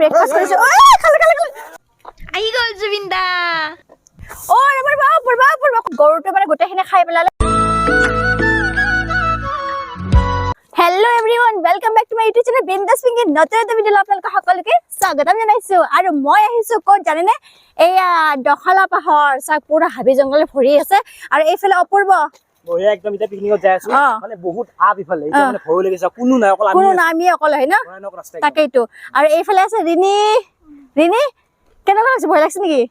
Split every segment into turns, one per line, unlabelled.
Breakfast কৰিছো ঐ, খালো, খালো, খালো।
আহি গ'ল জুবিন দা
ঐ, ৰ'বা, ৰ'বা, পৰবা, পৰবা। গৰুটোৱে মানে গোটেইখিনি খাই পেলালে। Hello' everyone welcome back to my YouTube channel Bindass Pinky নতুন এটা ভিডিঅ'লৈ আপোনালোকক সকলোকে স্বাগতম জনাইছো। আৰু মই আহিছো ক'ত জানেনে? এয়া দখলা পাহাৰ চাওক পুৰা হাবি জংঘলে ভৰি আছে। আৰু এইফালে অপূৰ্ব
বঢ়িয়া একদম এতিয়া পিকনিকত যাই আছো।
অ।
মানে বহুত আপ ইফালে। এতিয়া
অ।
মানে ভয় লাগিছে। কোনো নাই অকল আমি
কোনো
আছো।
নামি অকল হয় ন?
ভয়ানক ৰাস্তা একদম।
তাকেইতো। আৰু এইফালে আছে ৰিণি। ৰিণি কেনেকুৱা লাগিছে ভয় লাগিছে নেকি?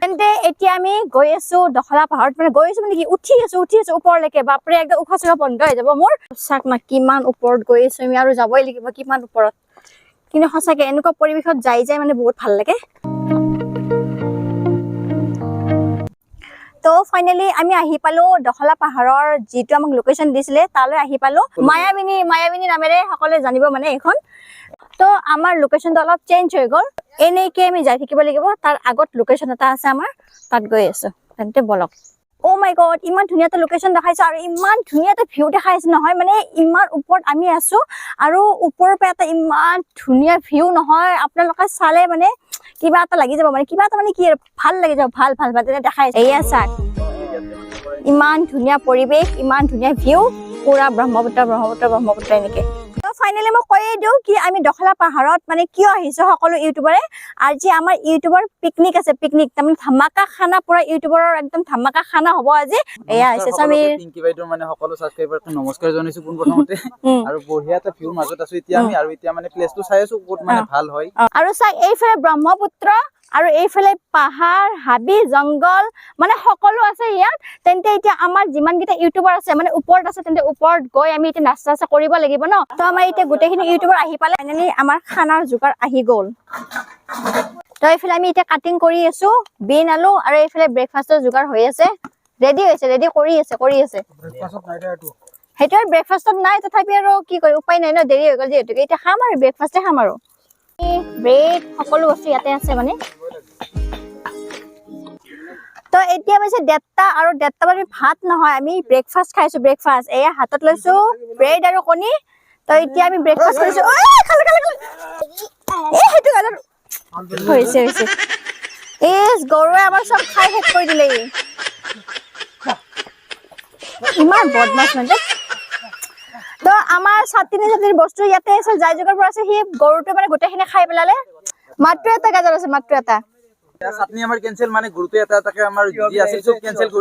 তেন্তে এতিয়া আমি গৈ আছো দখলা পাহাৰত। মানে গৈ আছো মানে কি উঠি আছো উঠি আছো ওপৰলৈকে। বাপৰে একদম উশাহ চুশাহ বন্ধ হৈ যাব মোৰ। চাক না কিমান ওপৰত গৈ আছো আমি আৰু যাবই লাগিব। কিমান ওপৰত? কিন্তু সঁচাকে এনেকুৱা পৰিৱেশত যাই যাই মানে বহুত ভাল লাগে। ফাইনেলি আমি আহি পালো দখলা পাহাৰৰ যিটো আমাক লোকেশ্যন দিছিলে তালৈ আহি পালো। মায়াবিনী মায়াবিনী নামেৰে সকলোৱে জানিব মানে এইখন। তো আমাৰ লোকেশ্যনটো অলপ চেঞ্জ হৈ গ'ল। এনেকে আমি যাই থাকিব লাগিব। তাৰ আগত লোকেশ্যন এটা আছে আমাৰ। তাত গৈ আছো। তেন্তে বলক। অ' মাই গড ইমান ধুনীয়া এটা লোকেশ্যন দেখাইছে আৰু ইমান ধুনীয়া এটা ভিউ দেখাইছে নহয়। মানে ইমান ওপৰত আমি আছো আৰু ওপৰৰ পৰা এটা ইমান ধুনীয়া ভিউ নহয়। আপোনালোকে চালে মানে কিবা এটা লাগি যাব। মানে কিবা এটা মানে কি ভাল লাগি যাব। ভাল ভাল ভাল। তেনে দেখাইছে এয়া চাওক ইমান ধুনীয়া পৰিৱেশ ইমান ধুনীয়া ভিউ পুৰা ব্ৰহ্মপুত্ৰ ব্ৰহ্মপুত্ৰ ব্ৰহ্মপুত্ৰ এনেকে। ফাইনেলি মই কৈয়ে দিওঁ কি আমি দখলা পাহাৰত মানে কিয় আহিছো সকলো ইউটিউবাৰে আজি আমাৰ ইউটিউবৰ পিকনিক আছে পিকনিক তাৰমানে ধামাকা খানা পুৰা ইউটিউবৰৰ একদম ধামাকা খানা হ'ব আজি। এয়া হৈছে সমীৰ।
সকলোকে, পিংকি বাইদেউৰ মানে সকলো ছাবস্ক্ৰাইবাৰক নমস্কাৰ জনাইছো পোনপ্ৰথমতে
উম।
আৰু বঢ়িয়া এটা ভিউৰ মাজত আছো এতিয়া আমি আৰু এতিয়া মানে প্লেচটো চাই আছো ক'ত মানে। ভাল হয়।
আৰু চাওক এইফালে ব্ৰহ্মপুত্ৰ আৰু এইফালে পাহাৰ হাবি জংগল মানে সকলো আছে ইয়াত। তেন্তে এতিয়া আমাৰ যিমান কেইটা ইউটিউবাৰ আছে মানে ওপৰত আছে তেন্তে ওপৰত গৈ আমি এতিয়া নাস্তা চাস্তা কৰিব লাগিব ন? তো আমাৰ এতিয়া গোটেইখিনি ইউটিউবাৰ আহি পালে ফাইনেলি আমাৰ খানাৰ যোগাৰ আহি গ'ল। তো এইফালে আমি এতিয়া কাটিং কৰি আছো বিন আলু আৰু এইফালে ব্ৰেকফাষ্টৰ যোগাৰ হৈ আছে। ৰেডি হৈছে ৰেডি কৰি আছে কৰি আছে। সেইটো আৰু ব্ৰেকফাষ্টত নাই তথাপি আৰু কি কৰিম উপায় নাই ন? দেৰি হৈ গ'ল যিহেতুকে। এতিয়া খাম আৰু ব্ৰেকফাষ্টে খাম আৰু। ব্ৰেড সকলো বস্তু ইয়াতে আছে মানে। তো এতিয়া পাইছে দেৰটা আৰু দেৰটা মানে ভাত নহয়, আমি ব্ৰেকফাষ্ট খাইছো ব্ৰেকফাষ্ট এয়া হাতত লৈছো ব্ৰেড আৰু কণী। তো এতিয়া আমি ব্ৰেকফাষ্ট কৰিছো। সেইটো কালাৰ হৈছে হৈছে। এই গৰুৱে আমাৰ চব খাই শেষ কৰি দিলে ইমান বদমাছ মানে। আমাৰ ছাতিনী ছাতিনী বস্তু ইয়াতে আছে যাই যোগাৰ পৰা আছে সি গৰুটো মানে গোটেইখিনি খাই পেলালে। মাত্ৰ এটা গাজৰ আছে মাত্ৰ এটা।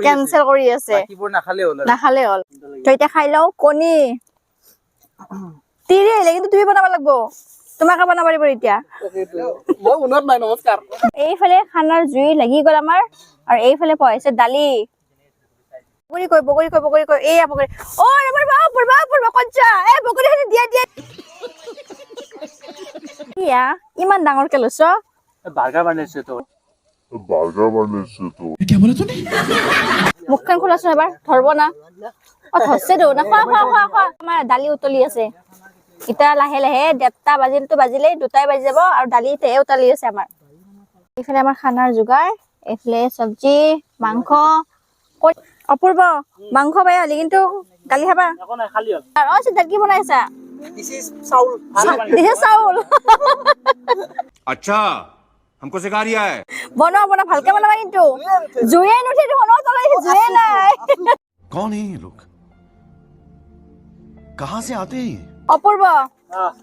কেঞ্চেল কৰি আছে। নাখালে হ'ল
এতিয়া খাই লওঁ কণী। তিৰি আহিলে কিন্তু তুমি বনাব লাগিব। তোমাকে বনাব পাৰিব এতিয়া। এইফালে খানাৰ জুই লাগি গ'ল আমাৰ আৰু এইফালে পাইছে দালি। বগৰী কৈ বগৰী কৈ বগৰী কৈ এয়া বগৰী। অ আমাৰ বা পৰবা পৰবা কঞ্চা। এ বগৰী দিয়া দিয়া। ইয়া ইমান ডাঙৰকে লৈছ।
বাৰ্গাৰ বনাইছে তো।
তো।
মুখখন খোলাচোন এবাৰ ধৰব না। অ ধৰছে না খোৱা খোৱা খোৱা খোৱা। আমাৰ দালি উতলি আছে। এতিয়া লাহে লাহে দেৰটা বাজিলতো বাজিলেই দুটাই বাজি যাব আৰু দালি তেহে উতলি আছে আমাৰ। এইফালে আমাৰ খানাৰ যোগাৰ এইফালে চব্জি মাংস কৈ- অপূৰ্ব মাংস পাই হলি কিন্তু গালি খাবা
একো নাই খালি হ'ল
আৰু অ চিন্তা কি বনাই আছা
দিছ ইজ চাউল
দিছে চাউল
अच्छा हमको सिखा रिया है
বনোৱা বনোৱা ভালকে বনাবা কিন্তু জুয়ে নুঠে দেখোন অ, তলাই জুয়ে নাই
कौन है ये लोग कहाँ से आते हैं ये?
অপূৰ্ব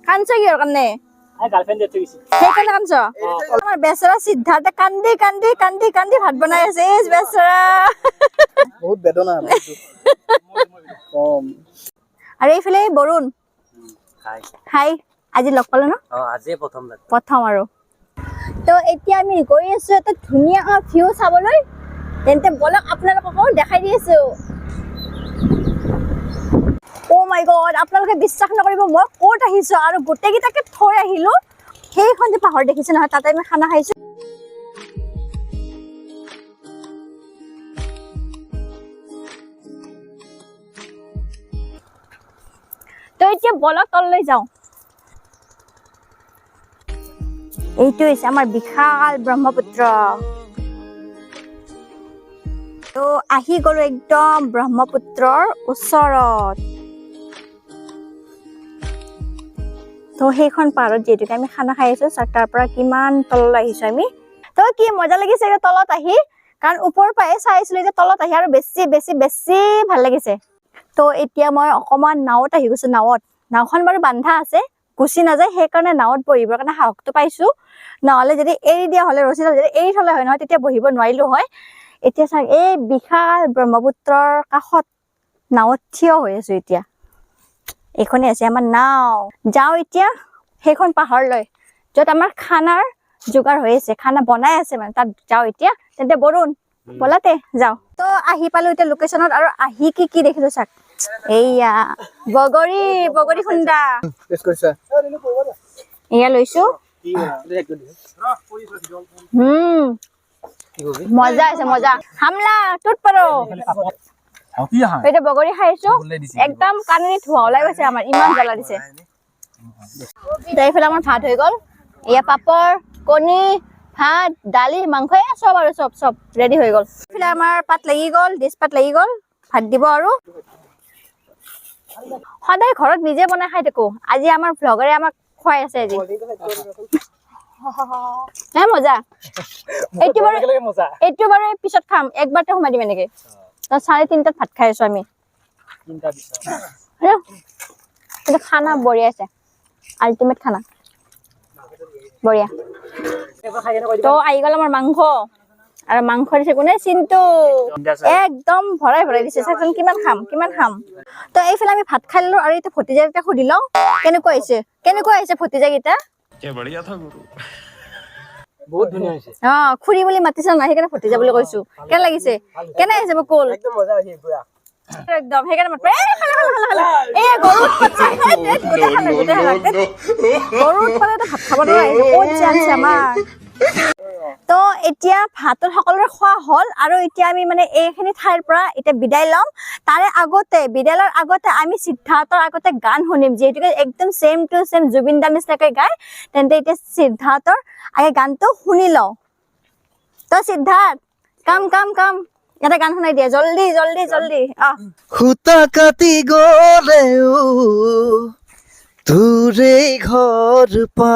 কান্দছ কিহৰ কাৰণে
গাৰ্লফ্ৰেণ্ড
কান্দি কান্দি কান্দি কান্দি ভাত বনাই আছে। এই
বহুত বেদনা
আৰু এইফালে বৰুণ।
খাই।
হাই আজি লগ পালো ন?
প্ৰথম
আৰু। তো এতিয়া আমি গৈ আছো এটা ধুনীয়া ভিউ চাবলৈ। তেন্তে বলক আপোনালোককো দেখাই দি আছো। অ' মাই গড আপোনালোকে বিশ্বাস নকৰিব মই ক'ত আহিছো আৰু গোটেইকেইটাকে থৈ আহিলো। সেইখন যে পাহাৰ দেখিছে নহয় তাতে আমি খানা খাইছো। এতিয়া বলক তললৈ যাওঁ। এইটো হৈছে আমাৰ বিশাল ব্ৰহ্মপুত্ৰ। তো আহি গলো একদম ব্ৰহ্মপুত্ৰৰ ওচৰত। তো সেইখন পাহাৰত যিহেতুকে আমি খানা খাই আছো তাৰ পৰা কিমান তললৈ আহিছো আমি। তো কি মজা লাগিছে তলত আহি কাৰণ ওপৰৰ পৰাই চাই আছিলো এতিয়া তলত আহি আৰু বেছি বেছি বেছি ভাল লাগিছে। তো এতিয়া মই অকমান নাৱত আহি গৈছো নাৱত। নাওখন বাৰু বান্ধা আছে গুচি নাযায় সেইকাৰণে নাৱত বহিবৰ কাৰণে সাহসটো পাইছো। নহ'লে যদি এৰি দিয়া হ'লে ৰছীডাল যদি এৰি থলে হয় নহয় তেতিয়া বহিব নোৱাৰিলো হয়। এতিয়া চাওক এই বিশাল ব্ৰহ্মপুত্ৰৰ কাষত নাৱত থিয় হৈ আছো এতিয়া। এইখনে আছে আমাৰ নাও। যাওঁ এতিয়া সেইখন পাহাৰলৈ য'ত আমাৰ খানাৰ যোগাৰ হৈ আছে খানা বনাই আছে মানে তাত যাওঁ এতিয়া। তেন্তে বৰুণ বলাতে যাওঁ। তো আহি পালো এতিয়া লোকেশ্যনত আৰু আহি কি কি দেখিলো চাক এইয়া বগৰী বগৰী খুন্দা। এয়া লৈছো। হম মজা আছে মজা। হামলা টুট পাৰো। বগৰী খাইছো। একদম কাণেৰে ধোৱা ওলাই গৈছে আমাৰ ইমান জ্বলা দিছে। তো এইফালে আমাৰ ভাত হৈ গ'ল। এয়া পাপৰ কণী ভাত দালি মাংস এয়া চব আৰু চব চব ৰেডি হৈ গ'ল। এইফালে আমাৰ পাত লাগি গ'ল ডিচ পাত লাগি গ'ল ভাত দিব আৰু। সদায় ঘৰত নিজে বনাই খাই থাকো। আজি আমাৰ ভ্লগাৰে আমাক খুৱাই আছে আজি। নাই মজা। এইটো বাৰু
মজা।
এইটো বাৰু পিছত খাম। একবাৰতে সোমাই দিম এনেকে। তো চাৰে তিনটাত ভাত খাই আছো আমি। কিন্তু খানা বঢ়িয়া আছে। আল্টিমেট খানা। বঢ়িয়া। তো আহি গ'ল আমাৰ মাংস। আৰু মাংস দিছে কোনে? চিন্তু। একদম ভৰাই ভৰাই দিছে। চাচোন কিমান খাম কিমান খাম। তো এইফালে আমি ভাত খাই ললো আৰু এতিয়া ভতিজাকেইটা সুধি লওঁ। কেনেকুৱা হৈছে? কেনেকুৱা হৈছে ভতিজাকেইটা?
বহুত ধুনীয়া হৈছে।
অ খুৰী বুলি মাতিছা নাই সেইকাৰণে ফটি যাবলৈ কৈছো। কেনে লাগিছে? কেনে আহিছে মোক কল?
একদম মজা হৈছে পুৰা।
একদম সেইকাৰণে মাত্ৰ এই খালা খালা খালা খালা। এই গৰু উৎপাত চাই চাই দে, গোটেই খালে গোটেই খালে। গৰু উৎপাততে ভাত খাব নোৱাৰা ক'ত যে আমাৰ। এতিয়া ভাতত সকলোৰে খোৱা হ'ল আৰু এতিয়া আমি মানে এইখিনি ঠাইৰ পৰা এতিয়া বিদায় ল'ম। তাৰে আগতে বিদায় লোৱাৰ আগতে আমি সিদ্ধাৰ্থৰ আগতে গান শুনিম। যিহেতুকে একদম ছেম টু ছেম জুবিন দাৰ নিচিনাকে গায়, তেন্তে এতিয়া সিদ্ধাৰ্থৰ আগে গানটো শুনি লওঁ। তো সিদ্ধাৰ্থ, কাম কাম কাম। এটা গান শুনাই দিয়া। জল্দি জল্দি জল্দি। আহ
সূতা কাটি গলেও তোৰে ঘৰ পা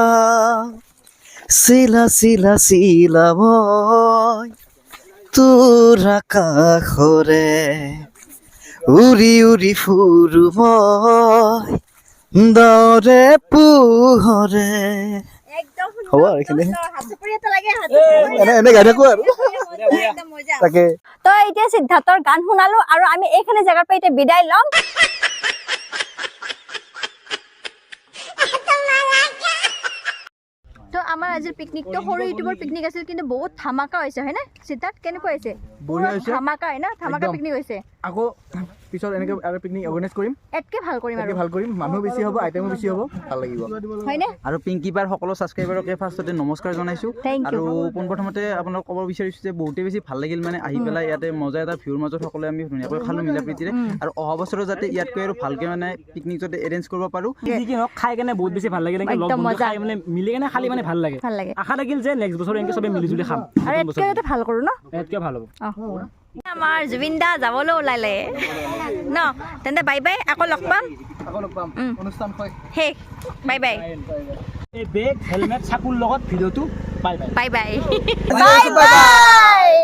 চিলা চিলা শিলাময় তোরা কাখরে উড়ি উড়ি ফুরুময় দরে
পুহরে।
হ'ব আৰু। এইখিনি
তই এতিয়া সিদ্ধাৰ্থৰ গান শুনালো আৰু আমি এইখিনি জেগাৰ পৰা এতিয়া বিদায় ল'ম। আমাৰ আজিৰ পিকনিকটো সৰু ইউটিউবৰ পিকনিক আছিল কিন্তু বহুত ধামাকা হৈছে হয়নে? সিদ্ধাৰ্থ কেনেকুৱা হৈছে। ধামাকা হয় না? ধামাকা। পিকনিক হৈছে।
আকৌ পিছত এনেকে আৰু পিকনিক অৰ্গেনাইজ কৰিম।
এতকে ভাল কৰিম আৰু।
ভাল কৰিম মানুহ বেছি হ'ব আইটেমো বেছি হ'ব ভাল লাগিব।
হয়নে?
আৰু পিংকি বাৰ সকলো ছাবস্ক্ৰাইবাৰকে ফাৰ্ষ্টতে নমস্কাৰ জনাইছোঁ. আৰু পোনপ্ৰথমতে আপোনাক ক'ব বিচাৰিছোঁ যে বহুতেই বেছি ভাল লাগিল মানে আহি পেলাই ইয়াতে মজা এটা ভিউৰ মাজত সকলোৱে আমি ধুনীয়াকৈ খালোঁ মিলা প্ৰীতিৰে। আৰু অহা বছৰত যাতে ইয়াতকৈ আৰু ভালকৈ মানে পিকনিক যাতে এৰেঞ্জ কৰিব পাৰোঁ।
যি কি নহওক খাই কেনে বহুত বেছি ভাল লাগিল। খাই মানে মিলি কেনে খালি মানে ভাল লাগে।
ভাল লাগে।
আশা থাকিল যে নেক্সট বছৰ এনেকে চবে মিলি জুলি খাম।
আৰু ভাল কৰোঁ ন?
ভাল হ'ব।
আমাৰ জুবিন দা যাবলৈ ওলালে। ন তেন্তে বাই বাই আকৌ লগ পাম। শেষ। Bye bye.
এই বেগ হেলমেট চাকুৰ লগত ভিডিঅ'টো
বাই বাই। Bye bye!